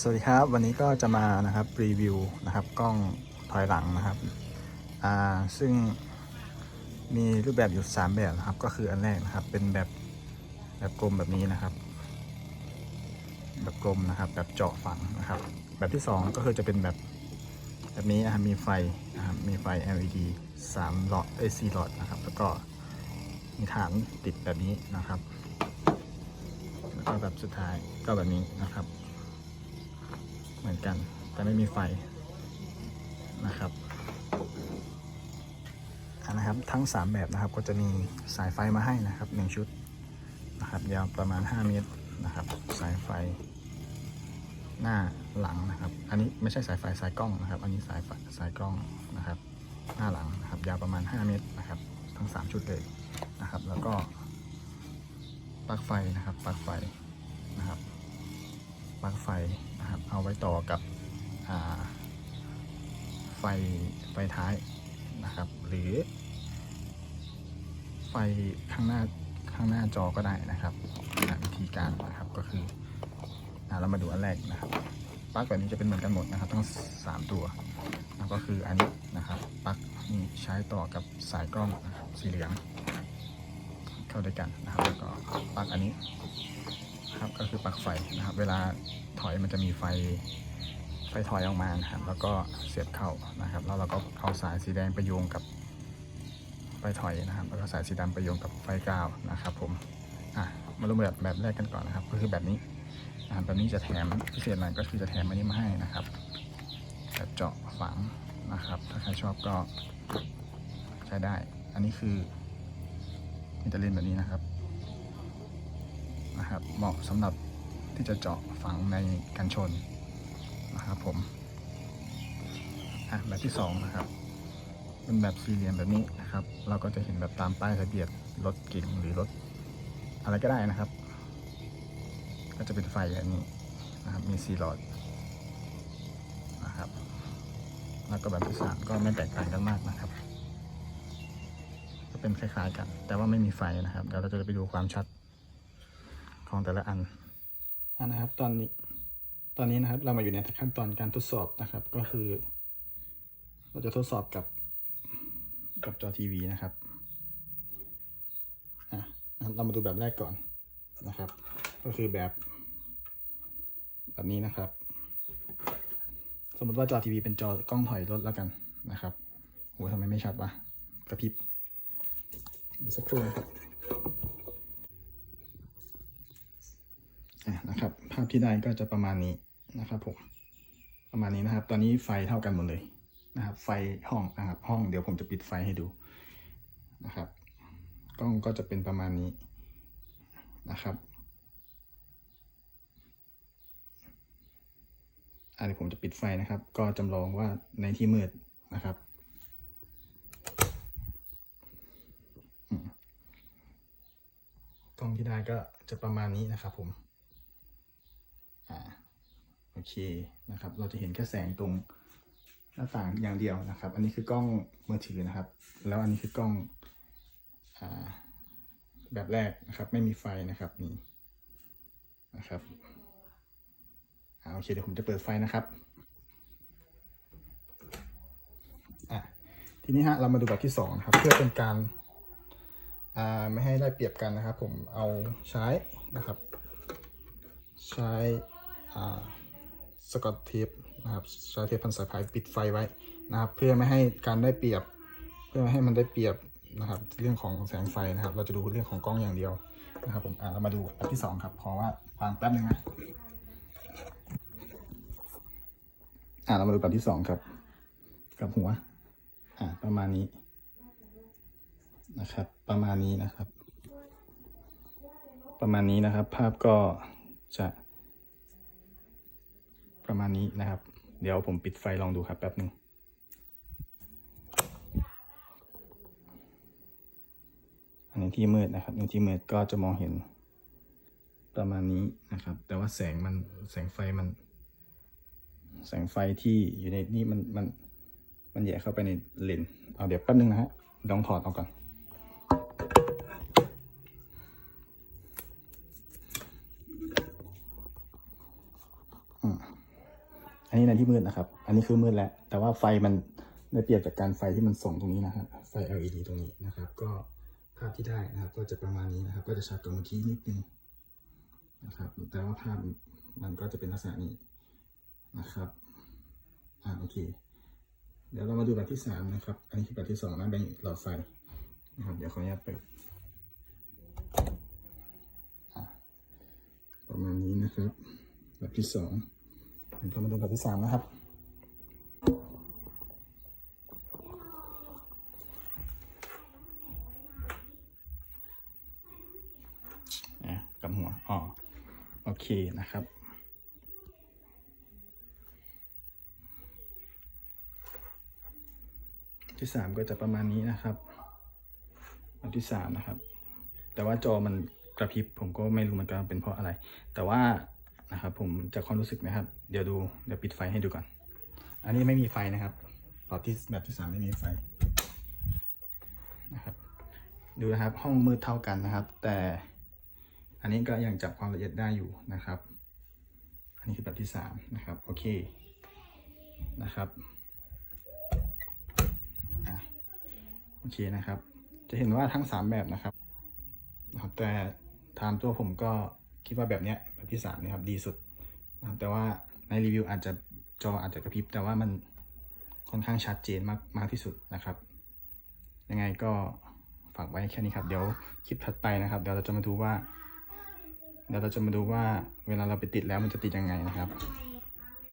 สวัสดีครับ วันนี้ก็จะมานะครับรีวิวนะครับกล้องถอยหลังนะครับอ่าซึ่งมีรูปแบบอยู่ 3 แบบนะครับ ก็คืออันแรกนะครับเป็นแบบแบบกลมแบบนี้นะครับ แบบกลมนะครับ แบบเจาะฝังนะครับ แบบที่ 2 ก็คือจะเป็นแบบแบบนี้นะครับมีไฟนะครับมีไฟ LED 3หลอดเอ้ย4หลอดนะครับ แล้วก็มีฐานติดแบบนี้นะครับ แล้วก็แบบสุดท้ายก็แบบนี้นะครับ เหมือนกัน แต่ไม่มีไฟนะครับนะครับทั้ง 3 แบบนะครับก็จะมีสายไฟมาให้นะครับ 1 ชุดนะครับยาวประมาณ 5 เมตรนะครับ สายไฟหน้าหลังนะครับ อันนี้ไม่ใช่สายไฟสายกล้องนะครับ อันนี้สายสายกล้องนะครับ หน้าหลังนะครับ ยาวประมาณ 5 เมตรนะครับ ทั้ง 3 ชุดเลยนะครับ แล้วก็ปลั๊กไฟนะครับปลั๊กไฟนะครับ ปลั๊กไฟนะครับเอาไว้ต่อกับไฟไฟท้ายนะครับ หรือไฟข้างหน้าข้างหน้าจอก็ได้นะครับวิธีการนะครับก็คือเรามาดูอันแรกนะครับปลั๊กแบบนี้จะเป็นเหมือนกันหมดนะครับทั้ง 3 ตัวก็คืออันนี้นะครับปลั๊กนี่ใช้ต่อกับสายกล้องนะสีเหลืองเข้าด้วยกันนะครับแล้วก็ปลั๊กอันนี้ ก็คือปลั๊กไฟนะครับ เวลาถอยมันจะมีไฟไฟถอยออกมานะครับ แล้วก็เสียบเข้านะครับ แล้วเราก็เอาสายสีแดงไปโยงกับไฟถอยนะครับ แล้วก็สายสีดำไปโยงกับไฟกาวนะครับ ผมอะมาดูแบบแบบแรกกันก่อนนะครับ ก็คือแบบนี้นะครับแบบนี้จะแถมพิเศษหน่อยก็คือจะแถมอันนี้มาให้นะครับแบบเจาะฝังนะครับ ถ้าใครชอบก็ใช้ได้ อันนี้คือมิตาลินแบบนี้นะครับ นะครับ เหมาะสำหรับที่จะเจาะฝังในกันชนนะครับผมแบบที่สองนะครับเป็นแบบสี่เหลี่ยมแบบนี้นะครับ เราก็จะเห็นแบบตามป้ายทะเบียนรถเก๋งหรือรถอะไรก็ได้นะครับ ก็จะเป็นไฟแบบนี้นะครับ มีสีหลอดนะครับ แล้วก็แบบที่สามก็ไม่แตกต่างกันมากนะครับ ก็เป็นคล้ายๆกัน แต่ว่าไม่มีไฟนะครับเดี๋ยวเราจะไปดูความชัด ของแต่ละอันอันนะครับ ตอนนี้ ตอนนี้นะครับ เรามาอยู่ในขั้นตอนการทดสอบนะครับ ก็คือ เราจะทดสอบกับ กับจอทีวีนะครับอะเรามาดูแบบแรกก่อนนะครับ ก็คือแบบ แบบนี้นะครับ สมมติว่าจอทีวีเป็นจอกล้องถอยรถแล้วกันนะครับโหทำไมไม่ชัดวะกระพริบสักครู่นะครับ อะ นะครับ ภาพที่ได้ก็จะประมาณนี้นะครับผมประมาณนี้นะครับ ตอนนี้ไฟเท่ากันหมดเลยนะครับ ไฟห้องนะครับ ห้องเดี๋ยวผมจะปิดไฟให้ดูนะครับกล้องก็จะเป็นประมาณนี้นะครับอะเดี๋ยวผมจะปิดไฟนะครับ ก็จำลองว่าในที่มืดนะครับกล้องที่ได้ก็จะประมาณนี้นะครับผม เคนะครับ เราจะเห็นแค่แสงตรงหน้าต่างอย่างเดียวนะครับ อันนี้คือกล้องมือถือนะครับ แล้วอันนี้คือกล้องอแบบแรกนะครับ ไม่มีไฟนะครับนี่นะครับอ่าโอเคเดี๋ยวผมจะเปิดไฟนะครับอะทีนี้ฮะเรามาดูแบบที่สองนะครับ เพื่อเป็นการอ่าไม่ให้ได้เปรียบกันนะครับ ผมเอาใช้นะครับ ใช้ สกอตเทปนะครับใช้เทปพันสายพายปิดไฟไว้นะครับ เพื่อไม่ให้การได้เปรียบ เพื่อไม่ให้มันได้เปรียบนะครับ เรื่องของแสงไฟนะครับ เราจะดูเรื่องของกล้องอย่างเดียวนะครับผมอ่าเรามาดูอันที่สองครับ ขอว่าวางแป๊บนึงนะอ่าเรามาดูแบบที่สองครับ กับหัว อ่าประมาณนี้ นะครับ ประมาณนี้นะครับ ประมาณนี้นะครับ ภาพก็จะ ประมาณนี้นะครับ เดี๋ยวผมปิดไฟลองดูครับแป๊บหนึ่งอันนี้ที่มืดนะครับในที่มืดก็จะมองเห็นประมาณนี้นะครับ แต่ว่าแสงมันแสงไฟมัน แสงไฟที่อยู่ในนี่มันมันมันแย่เข้าไปในเลนส์เอาเดี๋ยวแป๊บนึงนะฮะลองถอดออกก่อน โนนี้ในที่มืดนะครับ อันนี้คือมืดแล้ว แต่ว่าไฟมันได้เปรียบจากการไฟที่มันส่องตรงนี้นะครับไฟ LED ตรงนี้นะครับ ก็ภาพที่ได้นะครับ ก็จะประมาณนี้นะครับ ก็จะชัดกว่าเมื่อกี้นิดนึงนะครับ แต่ว่าภาพมันก็จะเป็นลักษณะนี้นะครับอ่าโอเค เดี๋ยวเรามาดูแบบที่สามนะครับ อันนี้คือแบบที่สองนะเป็นหลอดไฟนะครับ เดี๋ยวขออนุญาตเปิดประมาณนี้นะครับ แบบที่สอง เดี๋ยวเรามาดูแบบที่สามนะครับอะกับหัวอ๋อโอเคนะครับที่สามก็จะประมาณนี้นะครับอันที่สามนะครับ แต่ว่าจอมันกระพริบผมก็ไม่รู้เหมือนกันเป็นเพราะอะไร แต่ว่า นะครับ ผมจากความรู้สึกนะครับ เดี๋ยวดูเดี๋ยวปิดไฟให้ดูก่อน อันนี้ไม่มีไฟนะครับหลอดที่แบบที่สามไม่มีไฟนะครับ ดูนะครับห้องมืดเท่ากันนะครับ แต่อันนี้ก็ยังจับความละเอียดได้อยู่นะครับ อันนี้คือแบบที่สามนะครับโอเคนะครับอโอเคนะครับ จะเห็นว่าทั้งสามแบบนะครับนะครับแต่ตามตัวผมก็ คิดว่าแบบเนี้ยแบบที่สามนี่ครับดีสุดนะครับแต่ว่าในรีวิวอาจจะจออาจจะกระพริบ แต่ว่ามันค่อนข้างชัดเจนมากมากที่สุดนะครับ ยังไงก็ฝากไว้แค่นี้ครับ เดี๋ยวคลิปถัดไปนะครับ เดี๋ยวเราจะมาดูว่า เดี๋ยวเราจะมาดูว่าเวลาเราไปติดแล้วมันจะติดยังไงนะครับ